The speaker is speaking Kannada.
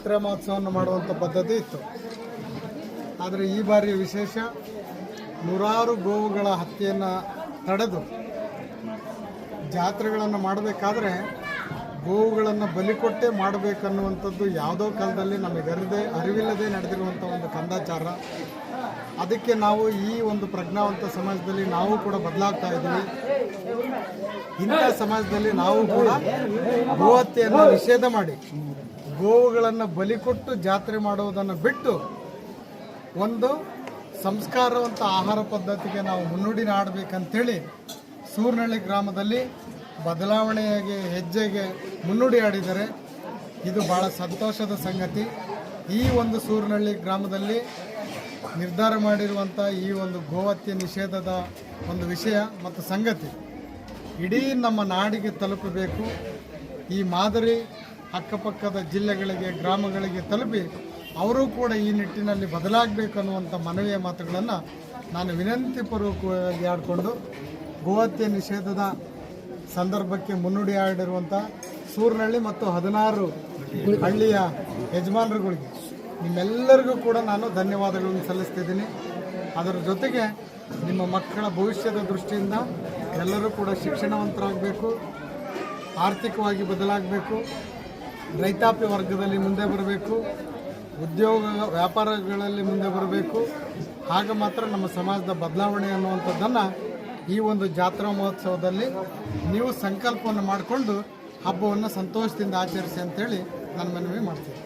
ಜಾತ್ರಾ ಮಹೋತ್ಸವವನ್ನು ಮಾಡುವಂಥ ಪದ್ಧತಿ ಇತ್ತು. ಆದರೆ ಈ ಬಾರಿ ವಿಶೇಷ ನೂರಾರು ಗೋವುಗಳ ಹತ್ಯೆಯನ್ನು ತಡೆದು ಜಾತ್ರೆಗಳನ್ನು ಮಾಡಬೇಕಾದ್ರೆ ಗೋವುಗಳನ್ನು ಬಲಿ ಕೊಟ್ಟೇ ಮಾಡಬೇಕನ್ನುವಂಥದ್ದು ಯಾವುದೋ ಕಾಲದಲ್ಲಿ ನಮಗರಿದೆ ಅರಿವಿಲ್ಲದೆ ನಡೆದಿರುವಂಥ ಒಂದು ಕಂದಾಚಾರ. ಅದಕ್ಕೆ ನಾವು ಈ ಒಂದು ಪ್ರಜ್ಞಾವಂತ ಸಮಾಜದಲ್ಲಿ ನಾವು ಕೂಡ ಬದಲಾಗ್ತಾ ಇದ್ದೀವಿ. ಇಂಥ ಸಮಾಜದಲ್ಲಿ ನಾವು ಕೂಡ ಗೋಹತ್ಯೆಯನ್ನು ನಿಷೇಧ ಮಾಡಿ ಗೋವುಗಳನ್ನು ಬಲಿ ಕೊಟ್ಟು ಜಾತ್ರೆ ಮಾಡುವುದನ್ನು ಬಿಟ್ಟು ಒಂದು ಸಂಸ್ಕಾರವಂತ ಆಹಾರ ಪದ್ಧತಿಗೆ ನಾವು ಮುನ್ನುಡಿ ಆಡಬೇಕಂತೇಳಿ ಸೂರ್ನಹಳ್ಳಿ ಗ್ರಾಮದಲ್ಲಿ ಬದಲಾವಣೆಯಾಗಿ ಹೆಜ್ಜೆಗೆ ಮುನ್ನುಡಿ ಆಡಿದರೆ ಇದು ಭಾಳ ಸಂತೋಷದ ಸಂಗತಿ. ಈ ಒಂದು ಸೂರ್ನಹಳ್ಳಿ ಗ್ರಾಮದಲ್ಲಿ ನಿರ್ಧಾರ ಮಾಡಿರುವಂಥ ಈ ಒಂದು ಗೋಹತ್ಯೆ ನಿಷೇಧದ ಒಂದು ವಿಷಯ ಮತ್ತು ಸಂಗತಿ. ಇಡೀ ನಮ್ಮ ನಾಡಿಗೆ ತಲುಪಬೇಕು. ಈ ಮಾದರಿ ಅಕ್ಕಪಕ್ಕದ ಜಿಲ್ಲೆಗಳಿಗೆ, ಗ್ರಾಮಗಳಿಗೆ ತಲುಪಿ ಅವರು ಕೂಡ ಈ ನಿಟ್ಟಿನಲ್ಲಿ ಬದಲಾಗಬೇಕು ಅನ್ನುವಂಥ ಮನವಿಯ ಮಾತುಗಳನ್ನು ನಾನು ವಿನಂತಿಪೂರ್ವಕವಾಗಿ ಆಡಿಕೊಂಡು ಗೋಹತ್ಯೆ ನಿಷೇಧದ ಸಂದರ್ಭಕ್ಕೆ ಮುನ್ನುಡಿ ಆಡಿರುವಂಥ ಸೂರ್ನಹಳ್ಳಿ ಮತ್ತು ಹದಿನಾರು ಹಳ್ಳಿಯ ಯಜಮಾನರುಗಳಿಗೆ ನಿಮ್ಮೆಲ್ಲರಿಗೂ ಕೂಡ ನಾನು ಧನ್ಯವಾದಗಳನ್ನು ಸಲ್ಲಿಸ್ತಿದ್ದೀನಿ. ಅದರ ಜೊತೆಗೆ ನಿಮ್ಮ ಮಕ್ಕಳ ಭವಿಷ್ಯದ ದೃಷ್ಟಿಯಿಂದ ಎಲ್ಲರೂ ಕೂಡ ಶಿಕ್ಷಣವಂತರಾಗಬೇಕು, ಆರ್ಥಿಕವಾಗಿ ಬದಲಾಗಬೇಕು. ರೈತಾಪಿ ವರ್ಗದಲ್ಲಿ ಮುಂದೆ ಬರಬೇಕು, ಉದ್ಯೋಗ ವ್ಯಾಪಾರಗಳಲ್ಲಿ ಮುಂದೆ ಬರಬೇಕು. ಆಗ ಮಾತ್ರ ನಮ್ಮ ಸಮಾಜದ ಬದಲಾವಣೆ ಅನ್ನುವಂಥದ್ದನ್ನು ಈ ಒಂದು ಜಾತ್ರಾ ಮಹೋತ್ಸವದಲ್ಲಿ ನೀವು ಸಂಕಲ್ಪವನ್ನು ಮಾಡಿಕೊಂಡು ಹಬ್ಬವನ್ನು ಸಂತೋಷದಿಂದ ಆಚರಿಸಿ ಅಂತೇಳಿ ನಾನು ಮನವಿ ಮಾಡ್ತೀನಿ.